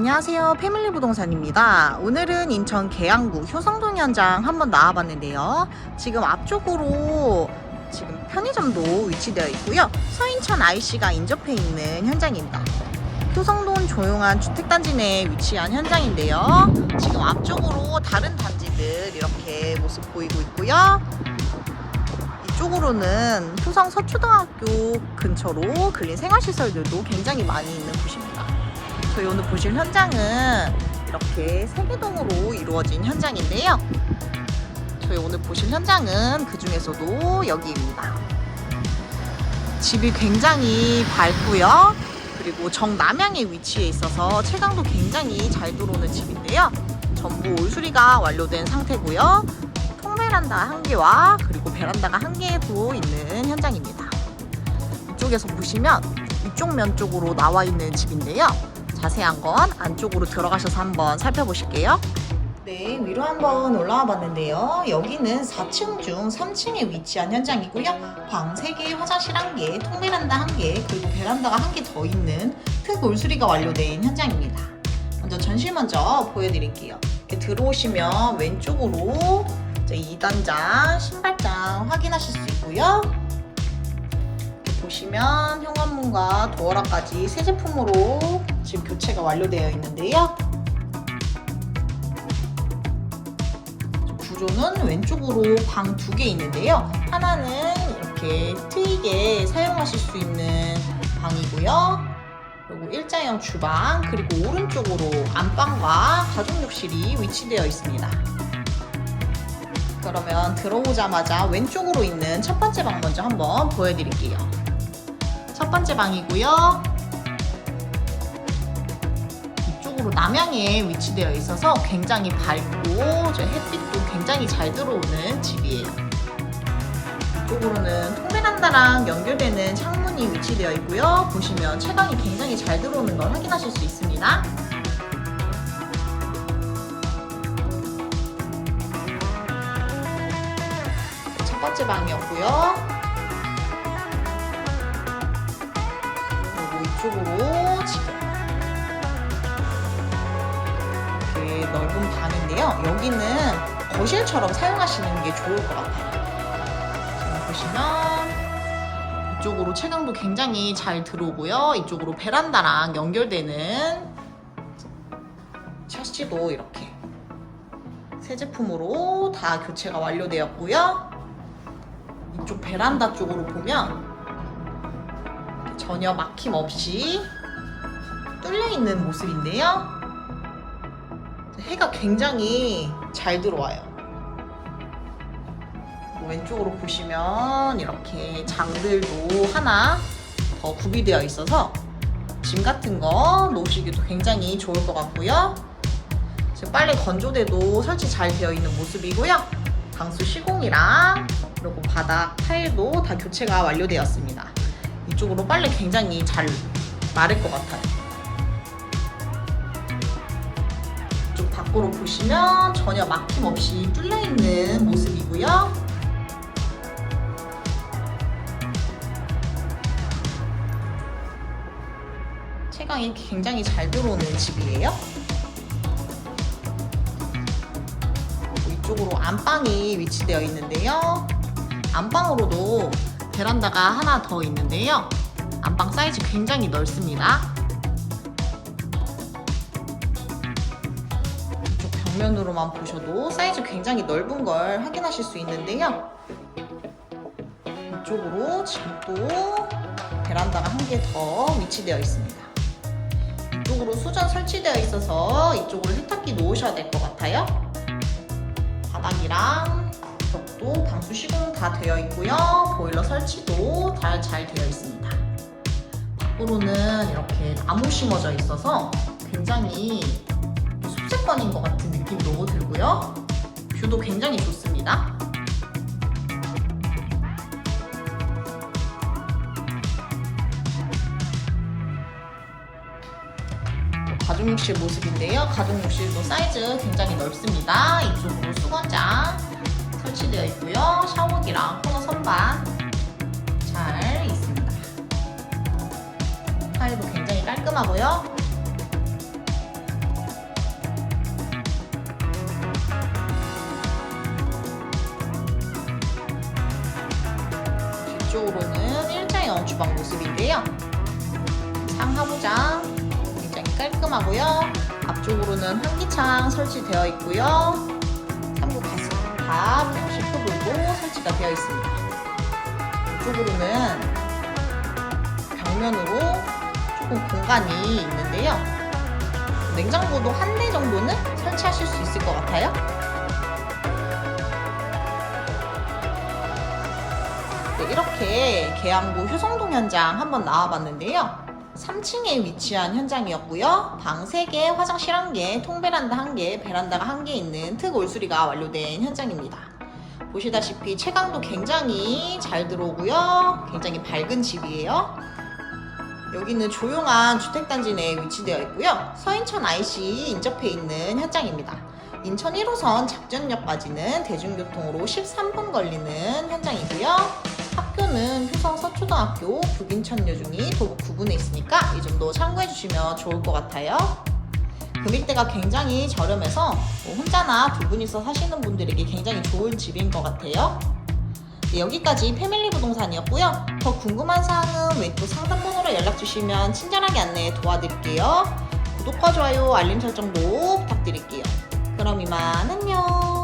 안녕하세요. 패밀리 부동산입니다. 오늘은 인천 계양구 효성동 현장 한번 나와봤는데요. 지금 앞쪽으로 지금 편의점도 위치되어 있고요. 서인천 IC가 인접해 있는 현장입니다. 효성동 조용한 주택단지 내에 위치한 현장인데요. 지금 앞쪽으로 다른 단지들 이렇게 모습 보이고 있고요. 이쪽으로는 효성 서초등학교 근처로 근린 생활시설들도 굉장히 많이 있는 곳입니다. 저희 오늘 보실 현장은 이렇게 세개동으로 이루어진 현장인데요. 저희 오늘 보실 현장은 그 중에서도 여기입니다. 집이 굉장히 밝고요. 그리고 정남향에 위치해 있어서 채광도 굉장히 잘 들어오는 집인데요. 전부 올수리가 완료된 상태고요. 통베란다 한 개와 그리고 베란다가 한 개도 있는 현장입니다. 이쪽에서 보시면 이쪽 면 쪽으로 나와 있는 집인데요. 자세한 건 안쪽으로 들어가셔서 한번 살펴보실게요. 네, 위로 한번 올라와 봤는데요. 여기는 4층 중 3층에 위치한 현장이고요. 방 3개, 화장실 1개, 통베란다 1개, 그리고 베란다가 1개 더 있는 특 올수리가 완료된 현장입니다. 먼저 전실 먼저 보여드릴게요. 들어오시면 왼쪽으로 이제 2단장, 신발장 확인하실 수 있고요. 보시면 현관문과 도어락까지 새 제품으로 지금 교체가 완료되어 있는데요. 구조는 왼쪽으로 방 두 개 있는데요. 하나는 이렇게 트이게 사용하실 수 있는 방이고요. 그리고 일자형 주방, 그리고 오른쪽으로 안방과 가족욕실이 위치되어 있습니다. 그러면 들어오자마자 왼쪽으로 있는 첫 번째 방 먼저 한번 보여드릴게요. 첫 번째 방이고요. 이쪽으로 남향에 위치되어 있어서 굉장히 밝고 저 햇빛도 굉장히 잘 들어오는 집이에요. 이쪽으로는 통베란다랑 연결되는 창문이 위치되어 있고요. 보시면 채광이 굉장히 잘 들어오는 걸 확인하실 수 있습니다. 첫 번째 방이었고요. 그리고 이쪽으로 넓은 방인데요. 여기는 거실처럼 사용하시는 게 좋을 것 같아요. 보시면 이쪽으로 채광도 굉장히 잘 들어오고요. 이쪽으로 베란다랑 연결되는 샤시도 이렇게 새 제품으로 다 교체가 완료되었고요. 이쪽 베란다 쪽으로 보면 전혀 막힘 없이 뚫려 있는 모습인데요. 해가 굉장히 잘 들어와요. 왼쪽으로 보시면 이렇게 장들도 하나 더 구비되어 있어서 짐 같은 거 놓으시기도 굉장히 좋을 것 같고요. 지금 빨래 건조대도 설치 잘 되어 있는 모습이고요. 방수 시공이랑 그리고 바닥 타일도 다 교체가 완료되었습니다. 이쪽으로 빨래 굉장히 잘 마를 것 같아요. 밖으로 보시면 전혀 막힘 없이 뚫려 있는 모습이고요. 채광이 굉장히 잘 들어오는 집이에요. 이쪽으로 안방이 위치되어 있는데요. 안방으로도 베란다가 하나 더 있는데요. 안방 사이즈 굉장히 넓습니다. 이쪽 벽면으로만 보셔도 사이즈 굉장히 넓은 걸 확인하실 수 있는데요. 이쪽으로 지금 또 베란다가 한 개 더 위치되어 있습니다. 이쪽으로 수전 설치되어 있어서 이쪽으로 세탁기 놓으셔야 될 것 같아요. 바닥이랑 벽도 방수 시공 다 되어 있고요. 보일러 설치도 다 잘 되어 있습니다. 밖으로는 이렇게 나무 심어져 있어서 굉장히 숲세권인 것 같은 느낌도 들고요. 뷰도 굉장히 좋습니다. 가족욕실 모습인데요. 가족욕실도 사이즈 굉장히 넓습니다. 이쪽으로 수건장 설치되어 있고요. 샤워기랑 코너 선반 잘 있습니다. 타일도 굉장히 깔끔하고요. 주방 모습인데요. 상하부장 굉장히 깔끔하고요. 앞쪽으로는 환기창 설치되어 있고요. 3구 가스탑, 시프불도 설치가 되어 있습니다. 이쪽으로는 벽면으로 조금 공간이 있는데요. 냉장고도 한 대 정도는 설치하실 수 있을 것 같아요. 이렇게 계양구 효성동 현장 한번 나와봤는데요. 3층에 위치한 현장이었고요. 방 3개, 화장실 1개, 통베란다 1개, 베란다가 1개 있는 특 올수리가 완료된 현장입니다. 보시다시피 채광도 굉장히 잘 들어오고요. 굉장히 밝은 집이에요. 여기는 조용한 주택단지 내에 위치되어 있고요. 서인천 IC 인접해 있는 현장입니다. 인천 1호선 작전역까지는 대중교통으로 13분 걸리는 현장이고요. 학교는 효성 서초등학교 북인천여중이 도북 9분에 있으니까 이 점도 참고해 주시면 좋을 것 같아요. 금액대가 굉장히 저렴해서 뭐 혼자나 두 분이서 사시는 분들에게 굉장히 좋은 집인 것 같아요. 네, 여기까지 패밀리 부동산이었고요. 더 궁금한 사항은 왼쪽 상담번호로 연락 주시면 친절하게 안내 도와드릴게요. 구독과 좋아요, 알림 설정도 부탁드릴게요. 그럼 이만 안녕.